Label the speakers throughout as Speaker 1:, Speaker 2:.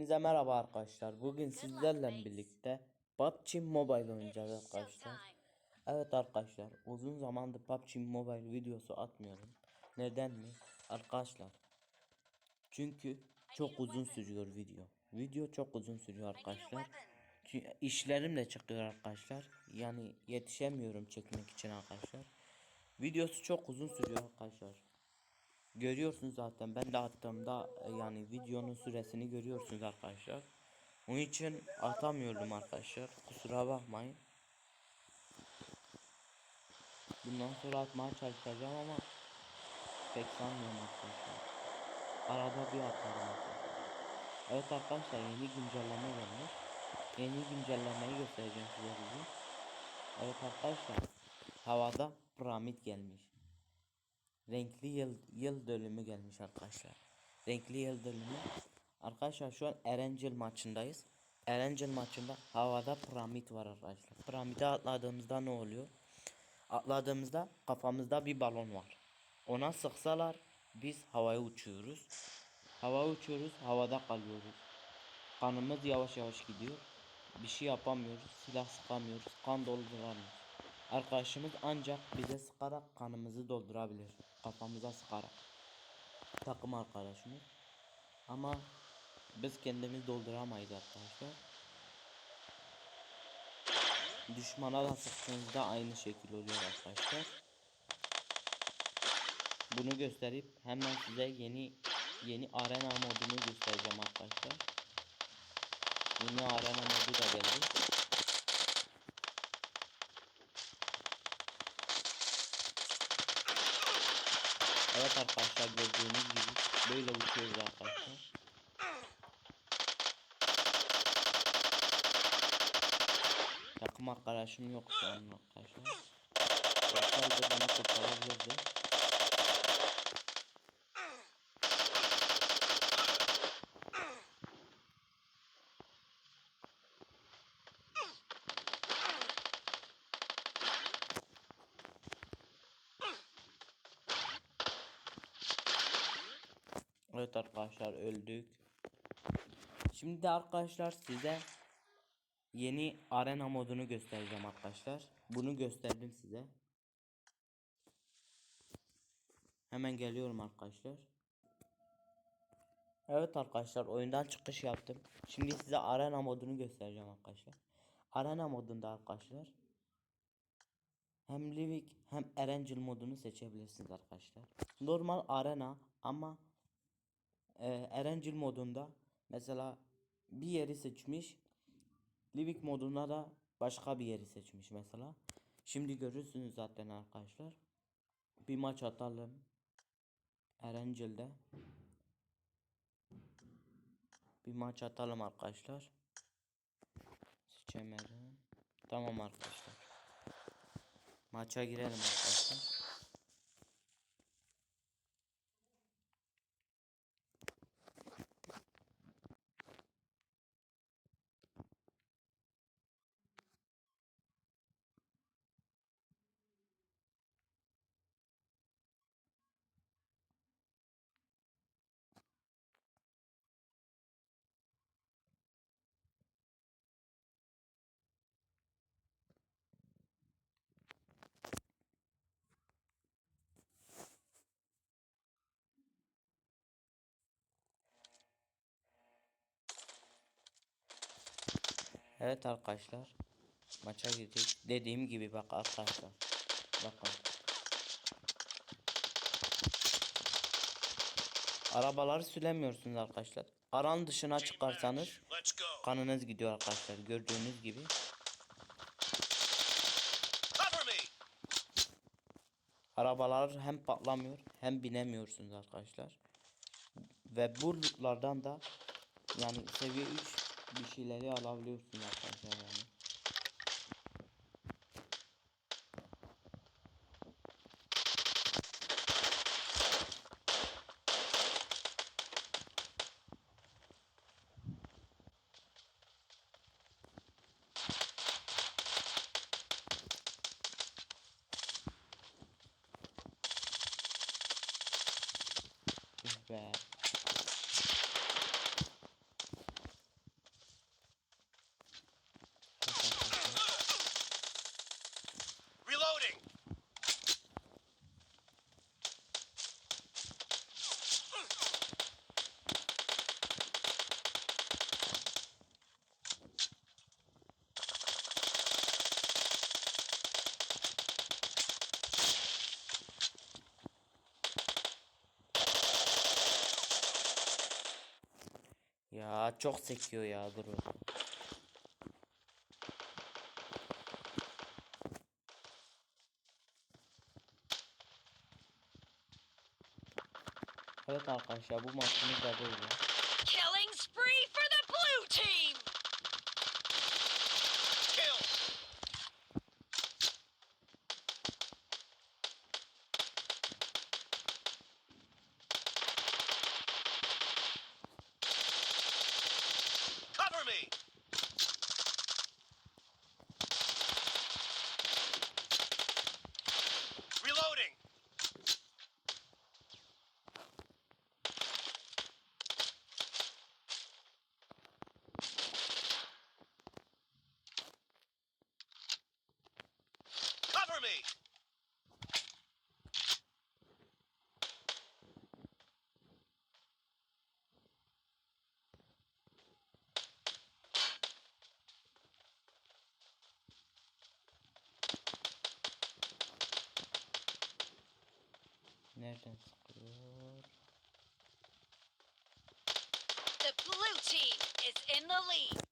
Speaker 1: Hepinize merhaba arkadaşlar. Bugün sizlerle birlikte PUBG Mobile oynayacağız arkadaşlar. Evet arkadaşlar, uzun zamandır PUBG Mobile videosu atmıyorum. Neden mi? Arkadaşlar. Çünkü çok uzun sürüyor video. Video çok uzun sürüyor arkadaşlar. Çünkü işlerim de çıkıyor arkadaşlar. Yani yetişemiyorum çekmek için arkadaşlar. Videosu çok uzun sürüyor arkadaşlar. Görüyorsunuz zaten ben de attığımda e, yani videonun süresini görüyorsunuz arkadaşlar. Onun için atamıyorum arkadaşlar. Kusura bakmayın. Bundan sonra atmaya çalışacağım ama pek sanmıyorum arkadaşlar. Arada bir atarım arkadaşlar. Evet arkadaşlar yeni güncelleme gelmiş. Yeni güncellemeyi göstereceğim size bugün. Evet arkadaşlar havada piramit gelmiş. Renkli yıl, yıl dönümü gelmiş arkadaşlar. Renkli yıl dönümü. Arkadaşlar şu an Erencil maçındayız. Erencil maçında havada piramit var arkadaşlar. Piramide atladığımızda ne oluyor? Atladığımızda kafamızda bir balon var. Ona sıksalar biz havaya uçuyoruz. Havaya uçuyoruz, havada kalıyoruz. Kanımız yavaş yavaş gidiyor. Bir şey yapamıyoruz, silah sıkamıyoruz, kan dolduramıyoruz. Arkadaşımız ancak bize sıkarak kanımızı doldurabilir. Kafamıza sıkarak. Takım arkadaşımız. Ama biz kendimiz dolduramayız arkadaşlar. Düşmana da sıktığınızda aynı şekil oluyor arkadaşlar. Bunu gösterip hemen size yeni yeni arena modunu göstereceğim arkadaşlar. Yeni arena modu da geldi. Evet arkadaşlar gördüğünüz gibi böyle uçuyoruz arkadaşlar. Takım arkadaşım yok şu an arkadaşlar. Olsaydı beni kurtarabilirdi. Evet arkadaşlar öldük. Şimdi de arkadaşlar size yeni arena modunu göstereceğim arkadaşlar. Bunu gösterdim size. Hemen geliyorum arkadaşlar. Evet arkadaşlar oyundan çıkış yaptım. Şimdi size arena modunu göstereceğim arkadaşlar. Arena modunda arkadaşlar hem Livik hem Erangel modunu seçebilirsiniz arkadaşlar. Normal arena ama e, Erangel modunda mesela bir yeri seçmiş. Livik modunda da başka bir yeri seçmiş mesela. Şimdi görürsünüz zaten arkadaşlar. Bir maç atalım. Erangel'de. Bir maç atalım arkadaşlar. Seçemedim. Tamam arkadaşlar. Maça girelim arkadaşlar. Evet arkadaşlar. Maça girdik. Dediğim gibi bak arkadaşlar. Bakın. Arabaları süremiyorsunuz arkadaşlar. Aran dışına çıkarsanız kanınız gidiyor arkadaşlar. Gördüğünüz gibi. Arabalar hem patlamıyor hem binemiyorsunuz arkadaşlar. Ve bu lootlardan da yani seviye 3 bir şeyleri alabiliyorsunuz arkadaşlar yani. Üf Ya çok sekiyor ya dur. Evet arkadaşlar bu maçımız da böyle.
Speaker 2: Killing spree The blue team is in the lead.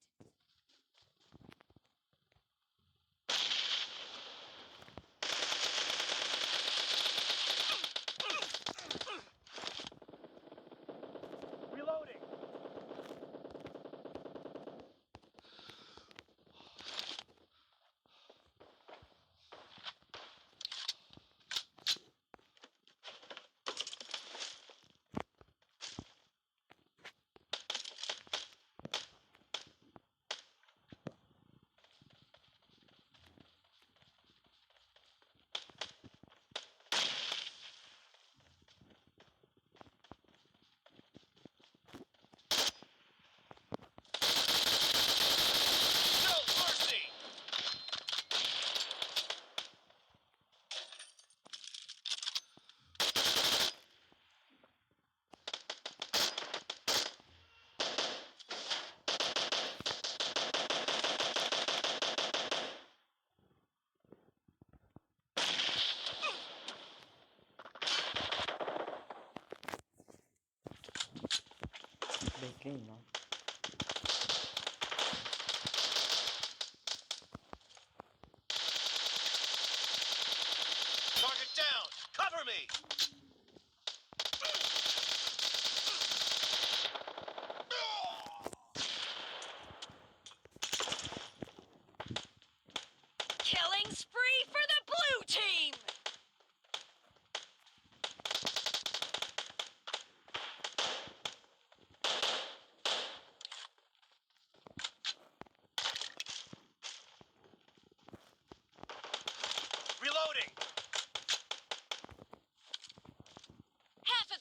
Speaker 2: enfim, né?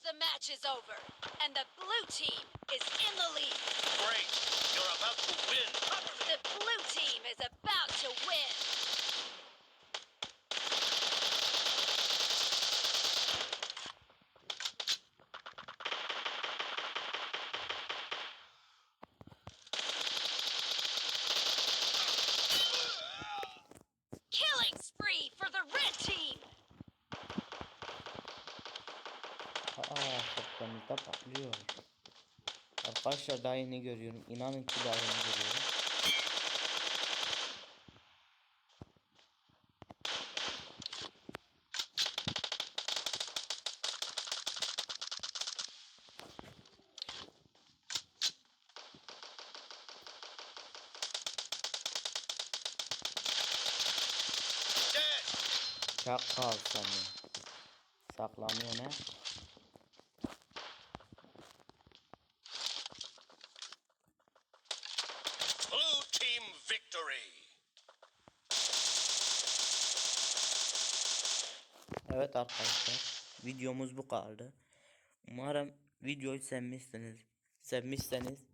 Speaker 2: The match is over, and the blue team is in the lead.
Speaker 3: Great. You're about to win.
Speaker 2: The blue team is about to win.
Speaker 1: Patlıyor. Arkadaşlar daha yeni görüyorum. İnanın ki daha yeni görüyorum. Çakal seni. Saklanıyor ne? Evet arkadaşlar. Videomuz bu kaldı. Umarım videoyu sevmişsiniz. Sevmişseniz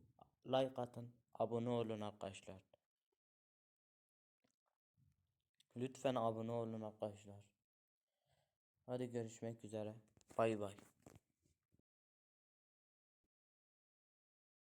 Speaker 1: like atın. Abone olun arkadaşlar. Lütfen abone olun arkadaşlar. Hadi görüşmek üzere. Bay bay.